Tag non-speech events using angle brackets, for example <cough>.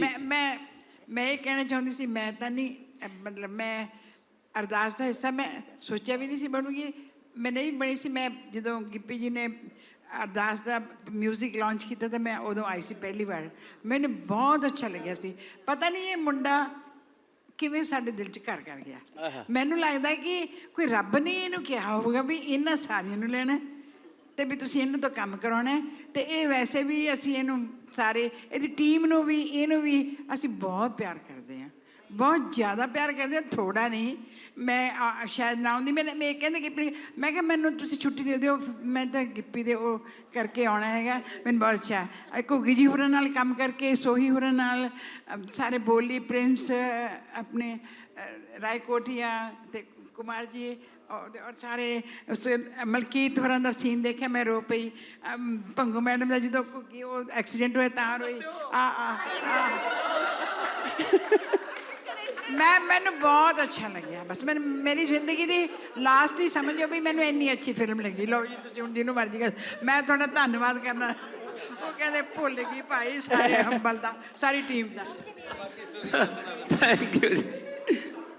ਮੈਂ ਮੈਂ ਮੈਂ ਇਹ ਕਹਿਣਾ ਚਾਹੁੰਦੀ ਸੀ ਮੈਂ ਤਾਂ ਨਹੀਂ ਅਹ ਮਤਲਬ ਮੈਂ ਅਰਦਾਸ ਦਾ ਹਿੱਸਾ ਮੈਂ ਸੋਚਿਆ ਵੀ ਨਹੀਂ ਸੀ ਬਣੂਗੀ। ਮੈਂ ਨਹੀਂ ਬਣੀ ਸੀ ਮੈਂ ਜਦੋਂ ਗਿੱਪੀ ਜੀ ਨੇ ਅਰਦਾਸ ਦਾ 뮤직 ਲਾਂਚ ਕੀਤਾ ਤਾਂ ਮੈਂ ਉਦੋਂ ਆਈ ਸੀ ਪਹਿਲੀ ਵਾਰ। ਮੈਨੂੰ ਬਹੁਤ ਅੱਛਾ ਲੱਗਿਆ ਸੀ। ਪਤਾ ਨਹੀਂ ਇਹ ਮੁੰਡਾ ਕਿਵੇਂ ਸਾਡੇ ਦਿਲ 'ਚ ਘਰ ਕਰ ਗਿਆ। ਮੈਨੂੰ ਲੱਗਦਾ ਕਿ ਕੋਈ ਰੱਬ ਨੇ ਇਹਨੂੰ ਕਿਹਾ ਹੋਊਗਾ ਵੀ ਇਹਨਾਂ ਸਾਰਿਆਂ ਨੂੰ ਲੈਣਾ ਹੈ ਤੇ ਵੀ ਤੁਸੀਂ ਇਹਨਾਂ ਤੋਂ ਕੰਮ ਕਰਾਉਣਾ ਹੈ ਤੇ ਇਹ ਵੈਸੇ ਵੀ ਅਸੀਂ ਇਹਨੂੰ ਸਾਰੇ ਇਹਦੀ ਟੀਮ ਨੂੰ ਵੀ ਇਹਨੂੰ ਵੀ ਅਸੀਂ ਬਹੁਤ ਪਿਆਰ ਕਰਦੇ ਹਾਂ। ਬਹੁਤ ਜ਼ਿਆਦਾ ਪਿਆਰ ਕਰਦੇ ਹਾਂ ਥੋੜਾ ਨਹੀਂ। ਮੈਂ ਆ, ਸ਼ਾਇਦ ਨਾ ਆਉਂਦੀ ਮੈਂ ਮੈਂ ਕਹਿੰਦੇ ਗਿੱਪੀ ਮੈਂ ਕਿਹਾ ਮੈਨੂੰ ਤੁਸੀਂ ਛੁੱਟੀ ਦੇ ਦਿਓ ਮੈਂ ਤਾਂ ਗਿੱਪੀ ਦੇ ਉਹ ਕਰਕੇ ਆਉਣਾ ਹੈਗਾ। ਮੈਨੂੰ ਬਹੁਤ ਅੱਛਾ। ਘੁੱਗੀ ਜੀ ਹੋਰਾਂ ਨਾਲ ਕੰਮ ਕਰਕੇ ਸੋਹੀ ਹੋਰਾਂ ਨਾਲ ਸਾਰੇ ਬੋਲੀ ਪ੍ਰਿੰਸ ਆਪਣੇ ਅ, ਰਾਏ ਕੋਟੀਆ ਤੇ ਕੁਮਾਰ ਜੀ ਔਰ ਸਾਰੇ ਉਸ ਮਲਕੀਤ ਹੋਰਾਂ ਦਾ ਸੀਨ ਦੇਖਿਆ ਮੈਂ ਰੋ ਪਈ। ਭੰਗੂ ਮੈਡਮ ਦਾ ਜਦੋਂ ਉਹ ਐਕਸੀਡੈਂਟ ਹੋਇਆ ਤਾਂ ਰੋਈ। ਆ ਆ ਆ। ਮੈਂ ਮੈਨੂੰ ਬਹੁਤ ਅੱਛਾ ਲੱਗਿਆ। ਬਸ ਮੈਨੂੰ ਮੇਰੀ ਜ਼ਿੰਦਗੀ ਦੀ ਲਾਸਟ ਹੀ ਸਮਝੋ ਵੀ ਮੈਨੂੰ ਇੰਨੀ ਅੱਛੀ ਫਿਲਮ ਲੱਗੀ। ਲਓ ਜੀ ਤੁਸੀਂ ਹੁਣ ਜਿਹਨੂੰ ਮਰਜ਼ੀ ਕਰ ਮੈਂ ਤੁਹਾਡਾ ਧੰਨਵਾਦ ਕਰਨਾ। ਉਹ ਕਹਿੰਦੇ ਭੁੱਲ ਗਈ ਭਾਈ ਸਾਰੇ <laughs> ਹੰਬਲ ਦਾ ਸਾਰੀ team the. Thank you ji.